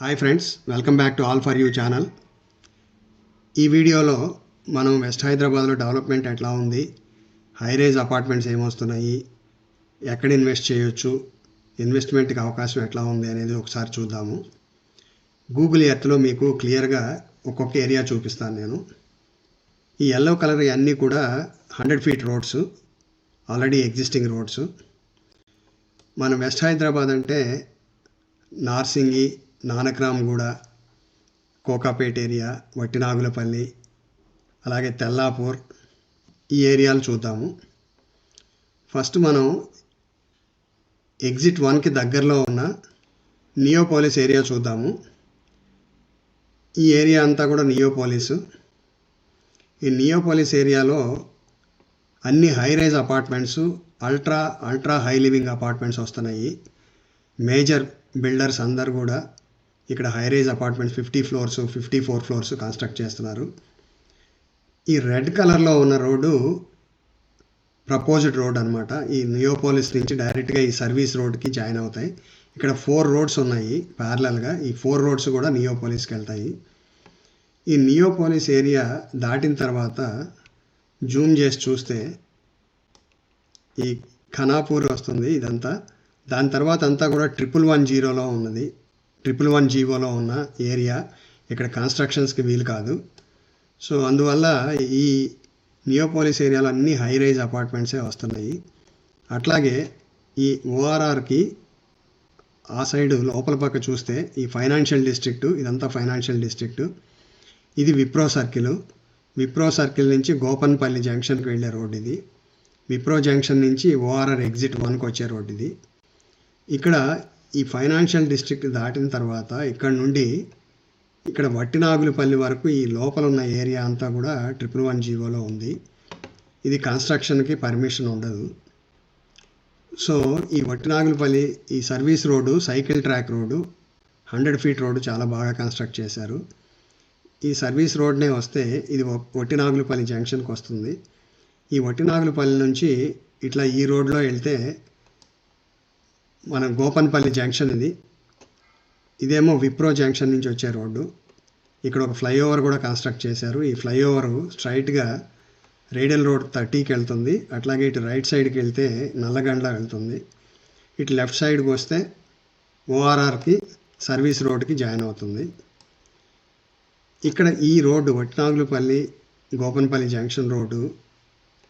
Hi friends welcome back to all for you channel ఈ వీడియోలో మనం వెస్ట్ హైదరాబాద్లో డెవలప్మెంట్ ఎట్లా ఉంది? హై రేజ్ అపార్ట్మెంట్స్ ఏమొస్తున్నాయి ఎక్కడ ఇన్వెస్ట్ చేయొచ్చు? ఇన్వెస్ట్మెంట్కి అవకాశం ఎట్లా ఉంది అనేది ఒకసారి చూద్దాము. గూగుల్ ఎర్త్లో మీకు క్లియర్గా ఒక్కొక్క ఏరియా చూపిస్తాను నేను. ఈ ఎల్లో కలర్ అన్నీ కూడా hundred feet roads already existing roads మన వెస్ట్ హైదరాబాద్ అంటే నార్సింగి నానక్రామ్గూడ కోకాపేట ఏరియా వట్టినాగులపల్లి అలాగే తెల్లాపూర్ ఈ ఏరియాలు చూద్దాము. ఫస్ట్ మనం ఎగ్జిట్ వన్కి దగ్గరలో ఉన్న నియోపోలిస్ ఏరియా చూద్దాము. ఈ ఏరియా అంతా కూడా నియోపోలిస్. ఈ నియోపోలిస్ ఏరియాలో అన్ని high rise apartments ultra ultra high living apartments వస్తున్నాయి. మేజర్ బిల్డర్స్ అందరు కూడా ఇక్కడ high rise apartments fifty floors fifty four floors construct చేస్తున్నారు. ఈ రెడ్ కలర్లో ఉన్న రోడ్డు ప్రపోజ్డ్ రోడ్ అనమాట ఈ నియోపోలిస్ నుంచి డైరెక్ట్గా ఈ సర్వీస్ రోడ్కి జాయిన్ అవుతాయి. ఇక్కడ ఫోర్ రోడ్స్ ఉన్నాయి ప్యారలల్గా ఈ ఫోర్ రోడ్స్ కూడా నియోపోలిస్కి వెళ్తాయి. ఈ నియోపోలిస్ ఏరియా దాటిన తర్వాత జూమ్ చేసి చూస్తే ఈ ఖనాపూర్ వస్తుంది ఇదంతా. దాని తర్వాత అంతా కూడా ట్రిపుల్ వన్ జీరోలో ఉన్నది. ట్రిపుల్ వన్ జీవోలో ఉన్న ఏరియా ఇక్కడ కన్స్ట్రక్షన్స్కి వీలు కాదు. సో అందువల్ల ఈ నియోపోలిస్ ఏరియాలో అన్ని హై రైజ్ అపార్ట్మెంట్సే వస్తున్నాయి. అట్లాగే ఈ ఓఆర్ఆర్కి ఆ సైడ్ లోపల పక్క చూస్తే ఈ ఫైనాన్షియల్ డిస్ట్రిక్ట్ ఇదంతా ఫైనాన్షియల్ డిస్ట్రిక్ట్. ఇది విప్రో సర్కిల్. విప్రో సర్కిల్ నుంచి గోపన్పల్లి జంక్షన్కి వెళ్ళే రోడ్ ఇది. విప్రో జంక్షన్ నుంచి ఓఆర్ఆర్ ఎగ్జిట్ వన్కి వచ్చే రోడ్ ఇది. ఇక్కడ ఈ ఫైనాన్షియల్ డిస్ట్రిక్ట్ దాటిన తర్వాత ఇక్కడ నుండి ఇక్కడ వట్టినాగులపల్లి వరకు ఈ లోపల ఉన్న ఏరియా అంతా కూడా ట్రిపుల్ వన్ జీవోలో ఉంది. ఇది కన్స్ట్రక్షన్కి పర్మిషన్ ఉండదు. సో ఈ వట్టినాగులపల్లి ఈ service road cycle track road hundred feet road చాలా బాగా కన్స్ట్రక్ట్ చేశారు. ఈ సర్వీస్ రోడ్నే వస్తే ఇది వట్టినాగులపల్లి జంక్షన్కి వస్తుంది. ఈ వట్టినాగులపల్లి నుంచి ఇట్లా ఈ రోడ్లో వెళ్తే మన గోపన్పల్లి జంక్షన్ ఇది. ఇదేమో విప్రో జంక్షన్ నుంచి వచ్చే రోడ్డు. ఇక్కడ ఒక ఫ్లైఓవర్ కూడా కన్స్ట్రక్ట్ చేశారు. ఈ ఫ్లైఓవర్ స్ట్రైట్గా రేడియల్ రోడ్ థర్టీకి వెళ్తుంది. అట్లాగే ఇటు రైట్ సైడ్కి వెళ్తే నల్లగండ్ల వెళ్తుంది. ఇటు లెఫ్ట్ సైడ్కి వస్తే ఓఆర్ఆర్కి సర్వీస్ రోడ్కి జాయిన్ అవుతుంది. ఇక్కడ ఈ road Vatnagulapalli Gopanpalli junction road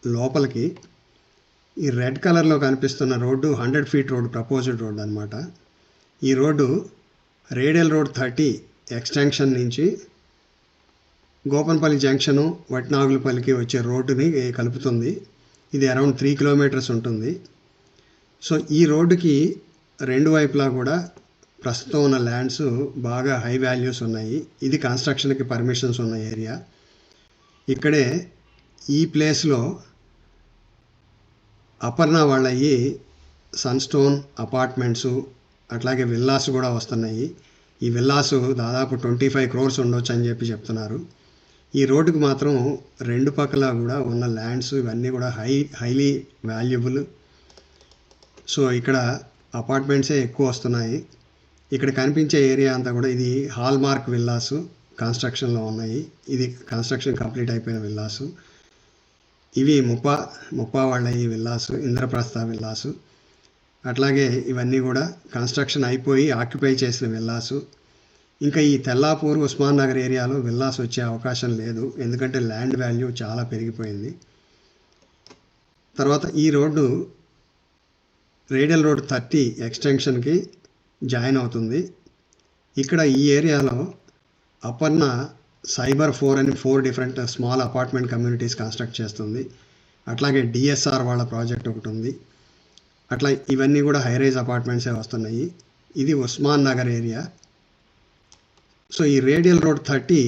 లోపలికి ఈ రెడ్ కలర్లో కనిపిస్తున్న road hundred feet road proposed road అనమాట ఈ road radial road thirty extension నుంచి గోపన్పల్లి జంక్షను వట్నాగులపల్లికి వచ్చే రోడ్డుని కలుపుతుంది. ఇది అరౌండ్ త్రీ కిలోమీటర్స్ ఉంటుంది. సో ఈ రోడ్డుకి రెండు వైపులా కూడా ప్రస్తుతం ఉన్న ల్యాండ్స్ బాగా హై వాల్యూస్ ఉన్నాయి. ఇది కన్స్ట్రక్షన్కి పర్మిషన్స్ ఉన్న ఏరియా. ఇక్కడే ఈ ప్లేస్లో అపర్ణ వాళ్ళయి సన్స్టోన్ అపార్ట్మెంట్స్ అట్లాగే విల్లాస్ కూడా వస్తున్నాయి. ఈ విల్లాస్ దాదాపు ట్వంటీ ఫైవ్ క్రోర్స్ ఉండొచ్చు అని చెప్పి చెప్తున్నారు. ఈ రోడ్డుకు మాత్రం రెండు పక్కల కూడా ఉన్న ల్యాండ్స్ ఇవన్నీ కూడా హై హైలీ వాల్యుబుల్. సో ఇక్కడ అపార్ట్మెంట్సే ఎక్కువ వస్తున్నాయి. ఇక్కడ కనిపించే ఏరియా అంతా కూడా ఇది హాల్ మార్క్ కన్స్ట్రక్షన్లో ఉన్నాయి. ఇది కన్స్ట్రక్షన్ కంప్లీట్ అయిపోయిన విల్లాసు. ఇవి ముప్పా ముప్పా వాళ్ళ ఈ విల్లాసు ఇంద్రప్రస్థ విల్లాసు. అట్లాగే ఇవన్నీ కూడా కన్స్ట్రక్షన్ అయిపోయి ఆక్యుపై చేసిన విల్లాసు. ఇంకా ఈ తెల్లాపూర్ ఉస్మాన్ నగర్ ఏరియాలో విల్లాస్ వచ్చే అవకాశం లేదు. ఎందుకంటే ల్యాండ్ వాల్యూ చాలా పెరిగిపోయింది. తర్వాత ఈ రోడ్డు రేడియల్ రోడ్ థర్టీ ఎక్స్టెన్షన్కి జాయిన్ అవుతుంది. ఇక్కడ ఈ ఏరియాలో అపర్ణ సైబర్ ఫోర్ అని four different small apartment communities construct చేస్తుంది. అట్లాగే డిఎస్ఆర్ వాళ్ళ ప్రాజెక్ట్ ఒకటి ఉంది. అట్లా ఇవన్నీ కూడా హైరైజ్ అపార్ట్మెంట్సే వస్తున్నాయి. ఇది ఉస్మాన్ నగర్ ఏరియా సో ఈ రేడియల్ రోడ్ థర్టీ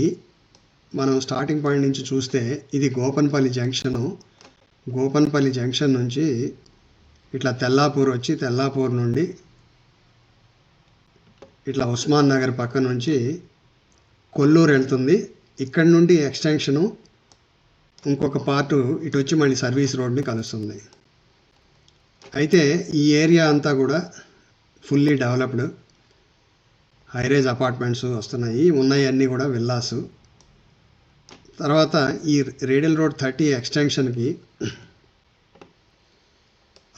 మనం స్టార్టింగ్ పాయింట్ నుంచి చూస్తే ఇది గోపన్పల్లి జంక్షను గోపన్పల్లి జంక్షన్ నుంచి ఇట్లా తెల్లాపూర్ వచ్చి తెల్లాపూర్ నుండి ఇట్లా ఉస్మాన్ నగర్ పక్క నుంచి కొల్లూరు వెళ్తుంది. ఇక్కడ నుండి ఎక్స్టెన్షను ఇంకొక పార్టు ఇటు వచ్చి మళ్ళీ సర్వీస్ రోడ్ని కలుస్తుంది. అయితే ఈ ఏరియా అంతా కూడా ఫుల్లీ డెవలప్డ్. హైరేజ్ అపార్ట్మెంట్స్ వస్తున్నాయి. ఉన్నాయి అన్నీ కూడా విల్లాసు. తర్వాత ఈ రేడియల్ రోడ్ థర్టీ ఎక్స్టెన్షన్కి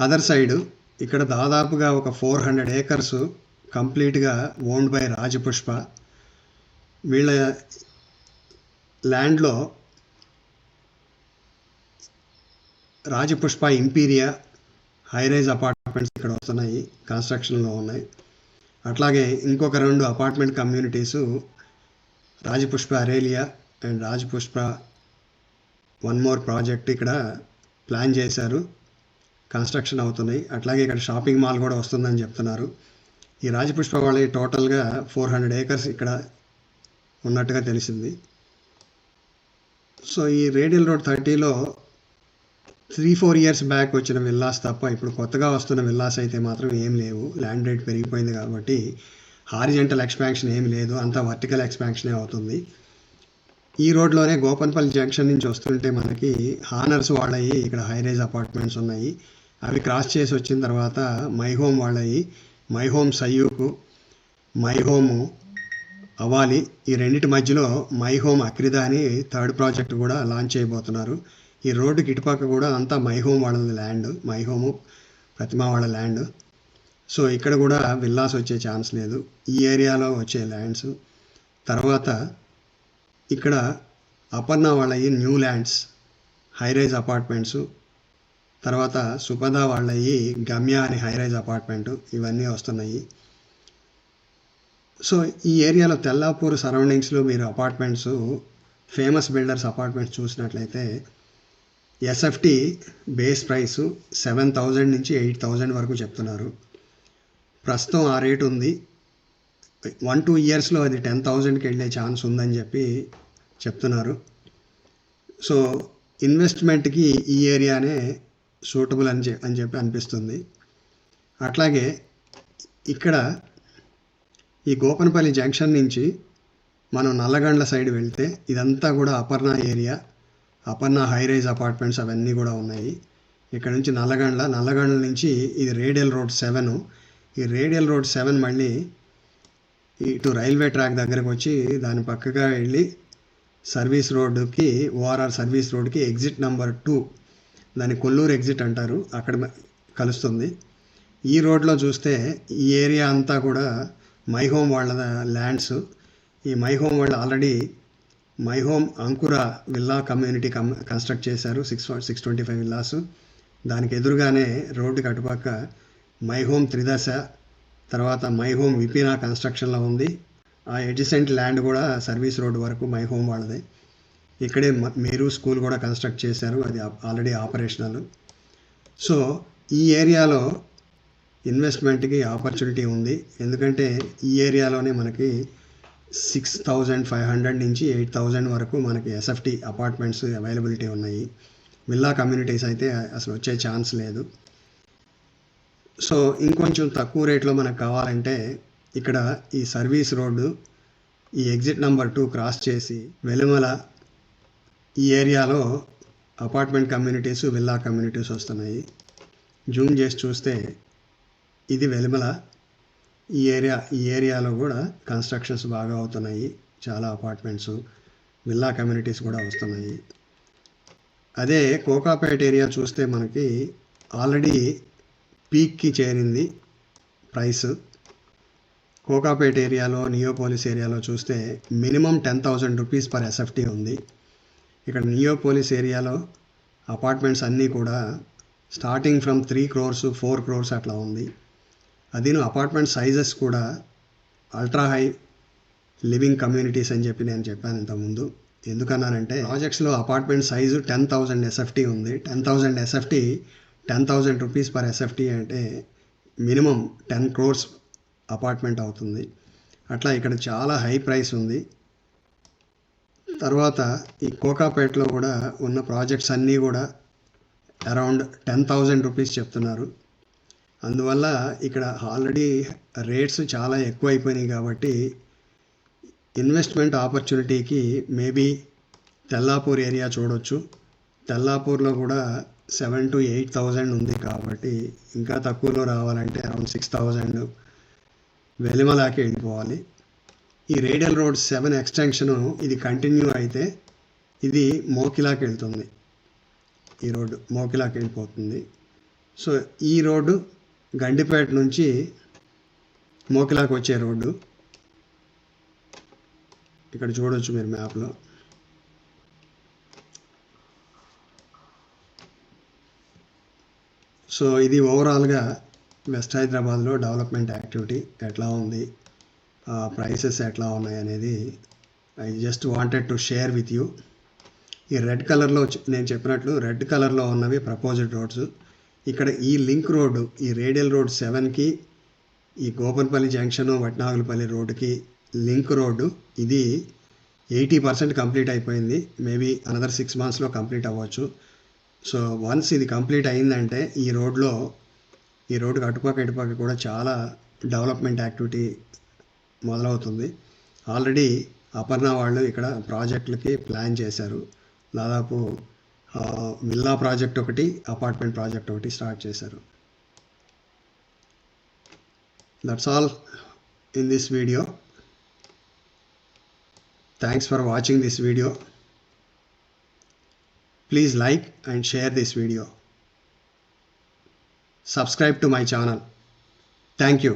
అదర్ సైడ్ ఇక్కడ దాదాపుగా ఒక ఫోర్ హండ్రెడ్ ఏకర్స్ కంప్లీట్గా ఓన్డ్ బై రాజపుష్ప. వీళ్ళ ల్యాండ్లో రాజపుష్ప ఇంపీరియా హైరైజ్ అపార్ట్మెంట్స్ ఇక్కడ వస్తున్నాయి కన్స్ట్రక్షన్లో ఉన్నాయి. అట్లాగే ఇంకొక రెండు apartment communities Rajapushpa Aurelia and Rajapushpa one more project ఇక్కడ ప్లాన్ చేశారు. కన్స్ట్రక్షన్ అవుతున్నాయి. అట్లాగే ఇక్కడ షాపింగ్ మాల్ కూడా వస్తుందని చెప్తున్నారు. ఈ రాజపుష్ప వాళ్ళ టోటల్గా ఫోర్ హండ్రెడ్ ఏకర్స్ ఇక్కడ ఉన్నట్టుగా తెలిసింది. సో ఈ రేడియల్ రోడ్ థర్టీలో త్రీ ఫోర్ ఇయర్స్ బ్యాక్ వచ్చిన విల్లాస్ తప్ప ఇప్పుడు కొత్తగా వస్తున్న విల్లాస్ అయితే మాత్రం ఏం లేవు. ల్యాండ్ రేట్ పెరిగిపోయింది కాబట్టి హారిజెంటల్ ఎక్స్పాన్షన్ ఏం లేదు. అంతా వర్టికల్ ఎక్స్పాన్షనే అవుతుంది. ఈ రోడ్లోనే గోపన్పల్లి జంక్షన్ నుంచి వస్తుంటే మనకి హానర్స్ వాళ్ళయి ఇక్కడ హైరేజ్ అపార్ట్మెంట్స్ ఉన్నాయి. అవి క్రాస్ చేసి వచ్చిన తర్వాత మై హోమ్ వాళ్ళయి మై హోమ్ సయ్యూకు మై హోము అవాలి ఈ రెండింటి మధ్యలో మై హోమ్ అక్రిదా అని థర్డ్ ప్రాజెక్ట్ కూడా లాంచ్ చేయబోతున్నారు. ఈ రోడ్డుకి ఇటుపక్క కూడా అంతా మై హోమ్ వాళ్ళ ల్యాండ్ మై హోము ప్రతిమ వాళ్ళ ల్యాండ్. సో ఇక్కడ కూడా విల్లాస్ వచ్చే ఛాన్స్ లేదు. ఈ ఏరియాలో వచ్చే ల్యాండ్స్. తర్వాత ఇక్కడ అపర్ణ వాళ్ళవి న్యూ ల్యాండ్స్ హైరైజ్ అపార్ట్మెంట్స్. తర్వాత సుపద వాళ్ళవి గమ్య అని హైరైజ్ అపార్ట్మెంట్ ఇవన్నీ వస్తున్నాయి. సో ఈ ఏరియాలో తెల్లాపూర్ సరౌండింగ్స్లో మీరు అపార్ట్మెంట్స్ ఫేమస్ బిల్డర్స్ అపార్ట్మెంట్స్ చూసినట్లయితే SFT base price seven thousand నుంచి ఎయిట్ థౌజండ్ వరకు చెప్తున్నారు. ప్రస్తుతం ఆ రేట్ ఉంది. వన్ టూ ఇయర్స్లో అది టెన్ థౌజండ్కి వెళ్ళే ఛాన్స్ ఉందని చెప్పి చెప్తున్నారు. సో ఇన్వెస్ట్మెంట్కి ఈ ఏరియానే సూటబుల్ అని చె అని చెప్పి అనిపిస్తుంది. అట్లాగే ఇక్కడ ఈ గోపనపల్లి జంక్షన్ నుంచి మనం నల్లగండ్ల సైడ్ వెళ్తే ఇదంతా కూడా Aparna area. Aparna high rise apartments అవన్నీ కూడా ఉన్నాయి. ఇక్కడ నుంచి నల్లగండ్ల నల్లగండ్ల నుంచి ఇది రేడియల్ రోడ్ సెవెన్. ఈ రేడియల్ రోడ్ సెవెన్ మళ్ళీ ఇటు రైల్వే ట్రాక్ దగ్గరకు వచ్చి దాని పక్కగా వెళ్ళి సర్వీస్ రోడ్డుకి ఓఆర్ఆర్ సర్వీస్ రోడ్కి ఎగ్జిట్ నెంబర్ టూ. దాన్ని కొల్లూరు ఎగ్జిట్ అంటారు. అక్కడ కలుస్తుంది. ఈ రోడ్లో చూస్తే ఈ ఏరియా అంతా కూడా మై హోమ్ వాళ్ళ ల్యాండ్స్. ఈ మై హోమ్ వాళ్ళు already My Home Ankura villa community cum construct చేశారు six six twenty five villas. దానికి ఎదురుగానే రోడ్డుకి అటుపక్క మై హోమ్ త్రిదశ తర్వాత మై హోమ్ విపీనా కన్స్ట్రక్షన్లో ఉంది. ఆ ఎడ్జసెంట్ ల్యాండ్ కూడా సర్వీస్ రోడ్ వరకు మై హోమ్ వాళ్ళది. ఇక్కడే మీరు స్కూల్ కూడా కన్స్ట్రక్ట్ చేశారు అది ఆల్రెడీ ఆపరేషనల్. సో ఈ ఏరియాలో ఇన్వెస్ట్మెంట్కి ఆపర్చునిటీ ఉంది. ఎందుకంటే ఈ ఏరియాలోనే మనకి సిక్స్ థౌజండ్ ఫైవ్ హండ్రెడ్ నుంచి ఎయిట్ థౌజండ్ వరకు మనకి ఎస్ఎఫ్టీ అపార్ట్మెంట్స్ అవైలబిలిటీ ఉన్నాయి. విల్లా కమ్యూనిటీస్ అయితే అసలు వచ్చే ఛాన్స్ లేదు. సో ఇంకొంచెం తక్కువ రేట్లో మనకు కావాలంటే ఇక్కడ ఈ సర్వీస్ రోడ్డు ఈ ఎగ్జిట్ నెంబర్ టూ క్రాస్ చేసి వెలుమల ఈ ఏరియాలో అపార్ట్మెంట్ కమ్యూనిటీస్ విల్లా కమ్యూనిటీస్ వస్తున్నాయి. జూమ్ చేసి చూస్తే ఇది వెలుమల ఈ ఏరియా ఈ ఏరియాలో కూడా కన్స్ట్రక్షన్స్ బాగా అవుతున్నాయి. చాలా అపార్ట్మెంట్స్ విల్లా కమ్యూనిటీస్ కూడా వస్తున్నాయి. అదే కోకాపేట ఏరియా చూస్తే మనకి ఆల్రెడీ పీక్కి చేరింది ప్రైస్ కోకాపేట ఏరియాలో నియోపోలిస్ ఏరియాలో చూస్తే minimum ten thousand rupees per SFT ఉంది. ఇక్కడ నియోపోలిస్ ఏరియాలో అపార్ట్మెంట్స్ అన్నీ కూడా starting from three crores four crores అట్లా ఉంది. అదిను అపార్ట్మెంట్ సైజెస్ కూడా అల్ట్రా హై లివింగ్ కమ్యూనిటీస్ అని చెప్పి నేను చెప్పాను ఇంతకుముందు. ఎందుకన్నానంటే ప్రాజెక్ట్స్లో apartment size ten thousand SFT ఉంది. Ten thousand SFT ten thousand rupees per SFT అంటే మినిమం టెన్ క్రోర్స్ అపార్ట్మెంట్ అవుతుంది. అట్లా ఇక్కడ చాలా హై ప్రైస్ ఉంది. తర్వాత ఈ కోకాపేటలో కూడా ఉన్న ప్రాజెక్ట్స్ అన్నీ కూడా అరౌండ్ టెన్ థౌజండ్ రూపీస్ చెప్తున్నారు. అందువల్ల ఇక్కడ ఆల్రెడీ రేట్స్ చాలా ఎక్కువ అయిపోయినాయి కాబట్టి ఇన్వెస్ట్మెంట్ ఆపర్చునిటీకి మేబీ తెల్లాపూర్ ఏరియా చూడొచ్చు. తెల్లాపూర్లో కూడా సెవెన్ టు ఎయిట్ థౌజండ్ ఉంది కాబట్టి ఇంకా తక్కువలో రావాలంటే అరౌండ్ సిక్స్ థౌజండ్ వెలిమలాకి వెళ్ళిపోవాలి. ఈ రేడియల్ రోడ్ సెవెన్ ఎక్స్టెన్షను ఇది కంటిన్యూ అయితే ఇది మోకిలాకి వెళ్తుంది. ఈ రోడ్డు మోకిలాకి వెళ్ళిపోతుంది. సో ఈ రోడ్డు గండిపేట నుంచి మోకిలాకు వచ్చే రోడ్డు. ఇక్కడ చూడవచ్చు మీరు మ్యాప్లో. సో ఇది ఓవరాల్గా వెస్ట్ హైదరాబాద్లో డెవలప్మెంట్ యాక్టివిటీ ఎట్లా ఉంది ప్రైసెస్ ఎట్లా ఉన్నాయి అనేది I just wanted to share with you. ఈ రెడ్ కలర్లో నేను చెప్పినట్లు రెడ్ కలర్లో ఉన్నవి ప్రపోజ్డ్ రోడ్స్. ఇక్కడ ఈ లింక్ రోడ్డు ఈ రేడియల్ రోడ్ సెవెన్కి ఈ గోపన్పల్లి జంక్షన్ వట్నాగులపల్లి రోడ్డుకి లింక్ రోడ్డు ఇది ఎయిటీ పర్సెంట్ కంప్లీట్ అయిపోయింది. మేబీ అనదర్ సిక్స్ మంత్స్లో కంప్లీట్ అవ్వచ్చు. సో వన్స్ ఇది కంప్లీట్ అయిందంటే ఈ రోడ్లో ఈ రోడ్డుకి అటుపక్క ఇటుపక్క కూడా చాలా డెవలప్మెంట్ యాక్టివిటీ మొదలవుతుంది. ఆల్రెడీ అపర్ణ వాళ్ళు ఇక్కడ ప్రాజెక్టులకి ప్లాన్ చేశారు. దాదాపు విల్లా ప్రాజెక్ట్ ఒకటి అపార్ట్మెంట్ ప్రాజెక్ట్ ఒకటి స్టార్ట్ చేశారు. That's all in this video thanks for watching this video please like and share this video subscribe to my channel thank you